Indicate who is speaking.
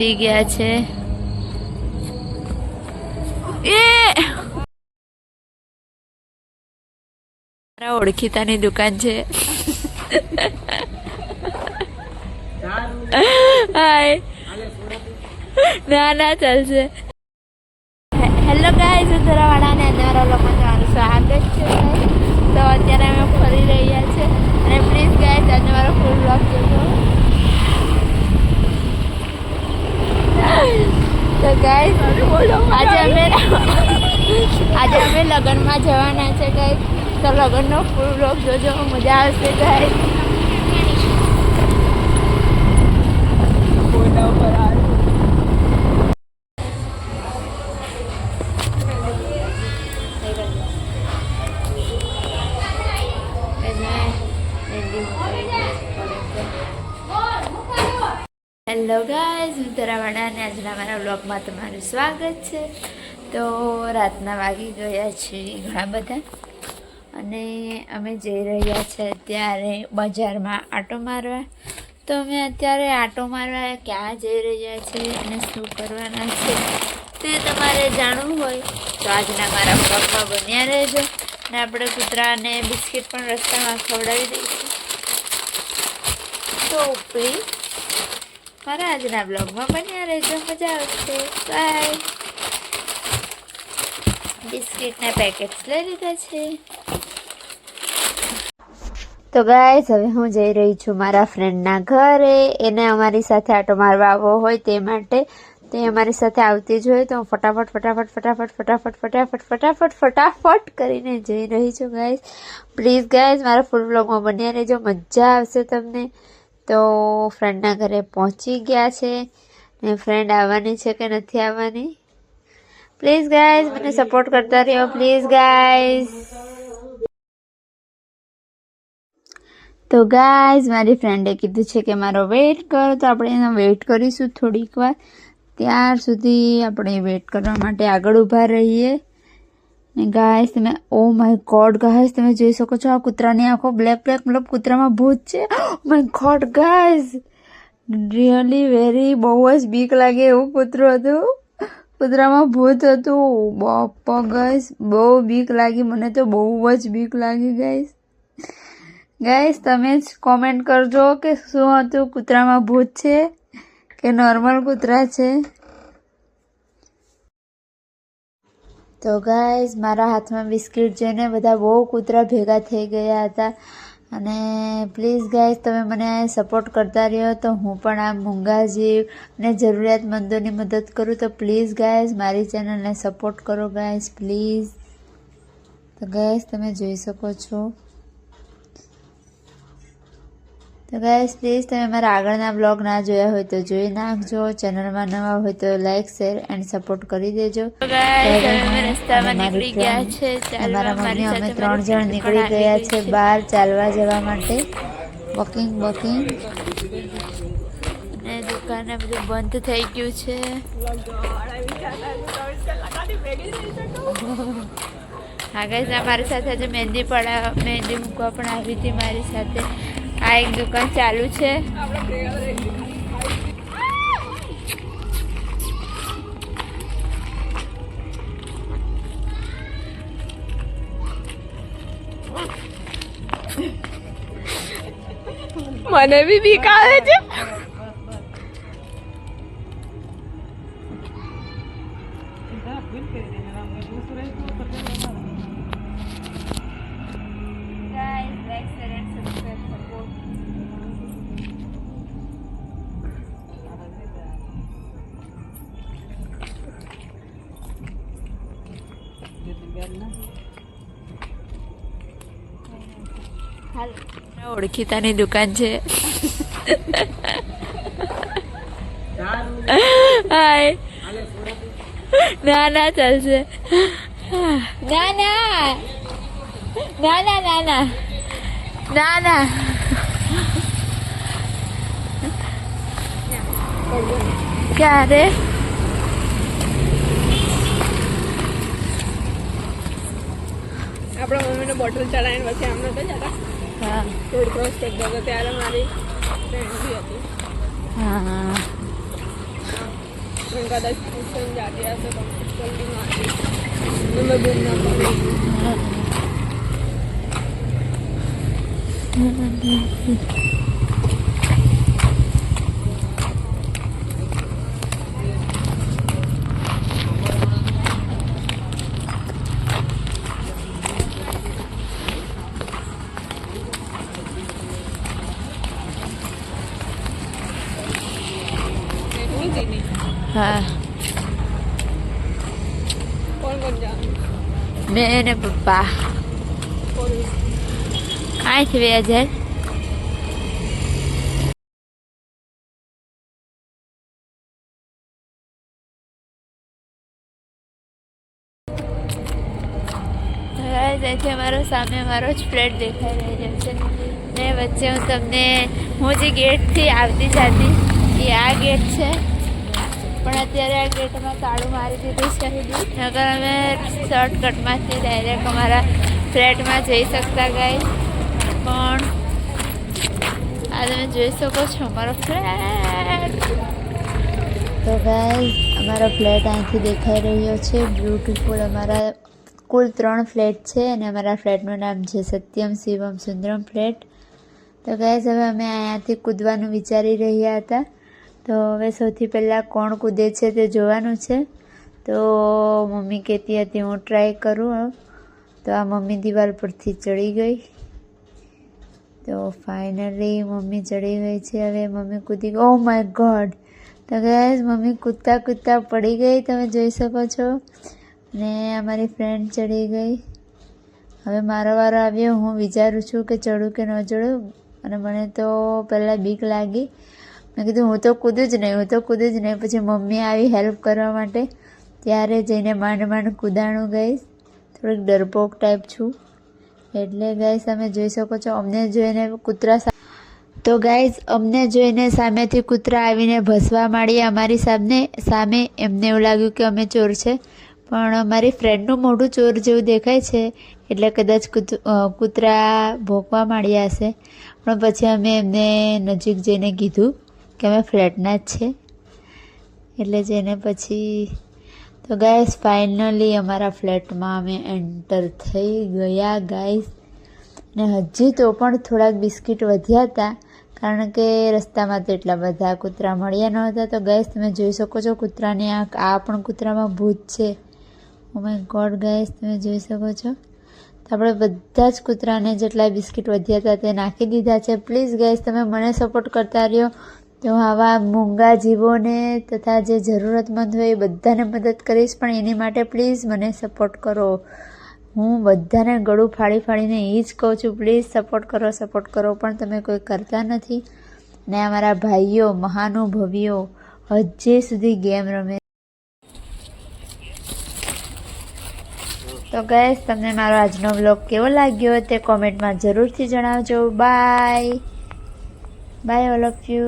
Speaker 1: થઈ ગયા છે. એ! મારા દુકાન છે. હાય. ના ના ચાલશે. હેલો ગાઈઝ ઉત્તરાવાળાને અમારા લોકો તમારું સ્વાગત છે તો અત્યારે અમે ફરી રહ્યા છે. અને પ્લીઝ ગાઈઝ આજે ફૂલ બ્લોગ જોજો. તો ગાય આજે અમે આજે અમે લગ્નમાં જવાના છે ગાય તો લગ્નનો ફૂલ બ્લોગ જોજો, મજા આવશે ગાઈઝ હેલો ગાઈઝ હું તરાવાડા અને આજના મારા બ્લોગમાં તમારું સ્વાગત છે. તો રાતના વાગી ગયા છે ઘણા બધા. અને અમે જઈ રહ્યા છે અત્યારે બજારમાં આટો મારવા. તો અમે અત્યારે આટો મારવા ક્યાં જઈ રહ્યા છે અને શું કરવાના છે તે તમારે જાણવું હોય. તો આજના મારા બ્લોગમાં બન્યા રહેજો. અને આપણે કૂતરાને બિસ્કિટ પણ રસ્તામાં ખવડાવી દઈશું. તો પ્લીઝ મારા આજના બ્લોગમાં બન્યા રહેજો. મજા આવશે. બાય બિસ્કિટના પેકેટ્સ લઈ લીધા છે. તો ગાય હવે હું જઈ રહી છું મારા ફ્રેન્ડના ઘરે. એને અમારી સાથે આટો મારવા આવવો હોય તે માટે તે અમારી સાથે આવતી જ હોય તો હું ફટાફટ ફટાફટ ફટાફટ ફટાફટ ફટાફટ ફટાફટ ફટાફટ કરીને જઈ રહી છું ગાય પ્લીઝ ગાય મારા ફૂલ બ્લોગમાં બન્યા રહેજો. મજા આવશે તમને. તો ફ્રેન્ડના ઘરે પહોંચી ગયા છે ને ફ્રેન્ડ આવવાની છે કે નથી આવવાની? પ્લીઝ ગાઈઝ મને સપોર્ટ કરતા રહ્યો. પ્લીઝ ગાઈઝ તો ગાઈઝ મારી ફ્રેન્ડે કીધું છે કે મારો વેઇટ કરો. તો આપણે એનો વેઇટ કરીશું થોડીક વાર. ત્યાર સુધી આપણે વેઇટ કરવા માટે આગળ ઊભા રહીએ. ને ગાઈસ તમે ઓ માય ગોડ ગાયસ તમે જોઈ શકો છો આ કૂતરાની આંખો બ્લેક બ્લેક મતલબ કૂતરામાં ભૂત છે. My God guys really very બહુ જ બીક લાગે એવું કૂતરું હતું. કૂતરામાં ભૂત હતું. બાપ ગાઈસ બહુ બીક લાગી, મને તો બહુ જ બીક લાગી ગાઈસ ગાઈસ તમે જ કોમેન્ટ કરજો કે શું હતું, કૂતરામાં ભૂત છે કે નોર્મલ કૂતરા છે. તો ગાઈઝ મારા હાથમાં બિસ્કિટ જોઈને બધા બહુ કૂતરા ભેગા થઈ ગયા હતા. અને પ્લીઝ ગાઈઝ તમે મને સપોર્ટ કરતા રહ્યો તો હું પણ આ મૂંગા જીવ અને જરૂરિયાતમંદોની મદદ કરું. તો પ્લીઝ ગાઈઝ મારી ચેનલને સપોર્ટ કરો ગાઈઝ પ્લીઝ તો ગાઈઝ તમે જોઈ શકો છો. તો ગાઈસ પ્લીઝ તમે મારા આગળના બ્લોગ ના જોયા હોય તો જોઈ નાખજો. ચેનલમાં નવા હોય તો લાઈક શેર એન્ડ સપોર્ટ કરી દેજો. રસ્તામાં નીકળી ગયા છે. મારા મમ્મી અમે ત્રણ જણ નીકળી ગયા છે બહાર ચાલવા જવા માટે. વોકિંગ વોકિંગ અને દુકાને બધું બંધ થઈ ગયું છે. હા ગાઈસ મારી સાથે આજે મહેંદી પડા મહેંદી મૂકવા પણ આવી હતી મારી સાથે. આ એક દુકાન ચાલુ છે.
Speaker 2: મને બી બીક આવે છે.
Speaker 1: ઓળખીતાની દુકાન છે. હાય. ના ના ચાલશે. ના ના. ના ના ના ના. ના ના. ક્યારે?
Speaker 2: આપણા મમ્મીને બોટલ ચડાવીને પછી આમ તો જતા
Speaker 1: હા.
Speaker 2: રોડ ક્રોસ કરતો હતો ત્યારે મારી ફ્રેન્ડ બી હતી.
Speaker 1: હા.
Speaker 2: હા કદાચ ટ્યુશન જાતી હશે તો જલ્દી મારી મેં ગુમ ના
Speaker 1: કરી
Speaker 2: કોણ
Speaker 1: મેં ને પપ્પા. આઠ બે હજાર? મારો સામે મારો જ ફ્લેટ દેખાઈ રહ્યો છે. ને વચ્ચે હું તમને, હું જે ગેટથી આવતી જતી, એ આ ગેટ છે. પણ અત્યારે આ ગેટમાં તાળું મારી દીધું છે નગર અમે શોર્ટકટમાંથી ડાયરેક્ટ અમારા ફ્લેટમાં જઈ શકતા ગાય પણ આ તમે જોઈ શકો છો અમારો ફ્લેટ તો ગાઈઝ અમારો ફ્લેટ અહીંથી દેખાઈ રહ્યો છે. બ્યુટીફુલ અમારા કુલ ત્રણ ફ્લેટ છે અને અમારા ફ્લેટનું નામ છે સત્યમ શિવમ સુંદરમ ફ્લેટ તો ગાઈઝ હવે અમે અહીંયાથી કૂદવાનું વિચારી રહ્યા હતા. તો હવે સૌથી પહેલાં કોણ કૂદે છે તે જોવાનું છે. તો મમ્મી કહેતી હતી, હું ટ્રાય કરું તો આ મમ્મી દિવાલ પરથી ચડી ગઈ. તો ફાઇનલી મમ્મી ચડી ગઈ છે. હવે મમ્મી કૂદી ઓ માય ગોડ તો ગેસ મમ્મી કૂદતા કૂદતા પડી ગઈ, તમે જોઈ શકો છો. ને અમારી ફ્રેન્ડ ચડી ગઈ. હવે મારો વારો આવ્યો. હું વિચારું છું કે ચડું કે ન ચડું. અને મને તો પહેલાં બીક લાગી. મેં કીધું, હું તો કૂદું જ નહીં, હું તો કૂદું જ નહીં. પછી મમ્મી આવી હેલ્પ કરવા માટે. ત્યારે જઈને માંડ માંડ કૂદાણું ગઈશ. થોડીક ડરપોક ટાઈપ છું. એટલે ગાઈસ તમે જોઈ શકો છો, અમને જોઈને કૂતરા તો ગાઈઝ અમને જોઈને સામેથી કૂતરા આવીને ભસવા માંડ્યા અમારી સામે સામે એમને એવું લાગ્યું કે અમે ચોર છે. પણ અમારી ફ્રેન્ડનું મોઢું ચોર જેવું દેખાય છે. એટલે કદાચ કૂત- કૂતરા ભોંકવા માંડ્યા હશે. પણ પછી અમે એમને નજીક જઈને કીધું. કે અમે ફ્લેટના જ છે. એટલે જેને પછી તો ગાઈસ ફાઇનલી અમારા ફ્લેટમાં અમે એન્ટર થઈ ગયા ગાઈસ ને હજી તો પણ થોડાક બિસ્કિટ વધ્યા હતા, કારણ કે રસ્તામાં તો એટલા બધા કૂતરા મળ્યા નહોતા. તો ગાઈસ તમે જોઈ શકો છો કૂતરાની આંખ. આ પણ કૂતરામાં ભૂત છે. ઓ માય ગોડ ગાઈસ તમે જોઈ શકો છો. તો આપણે બધા જ કૂતરાને જેટલા બિસ્કિટ વધ્યા હતા તે નાખી દીધા છે. પ્લીઝ ગાઈસ તમે મને સપોર્ટ કરતા રહ્યો. તો આવા મૂંગા જીવોને તથા જે જરૂરતમંદ હોય એ બધાને મદદ કરીશ, પણ એની માટે પ્લીઝ મને સપોર્ટ કરો. હું બધાને ગળું ફાડી ફાડીને એ જ કહું છું, પ્લીઝ સપોર્ટ કરો સપોર્ટ કરો, પણ તમે કોઈ કરતા નથી. ને અમારા ભાઈઓ, મહાનુભવીઓ, હજી સુધી ગેમ રમે. તો ગેસ તમને મારો આજનો બ્લોગ કેવો લાગ્યો તે કોમેન્ટમાં જરૂરથી જણાવજો. Bye bye all of you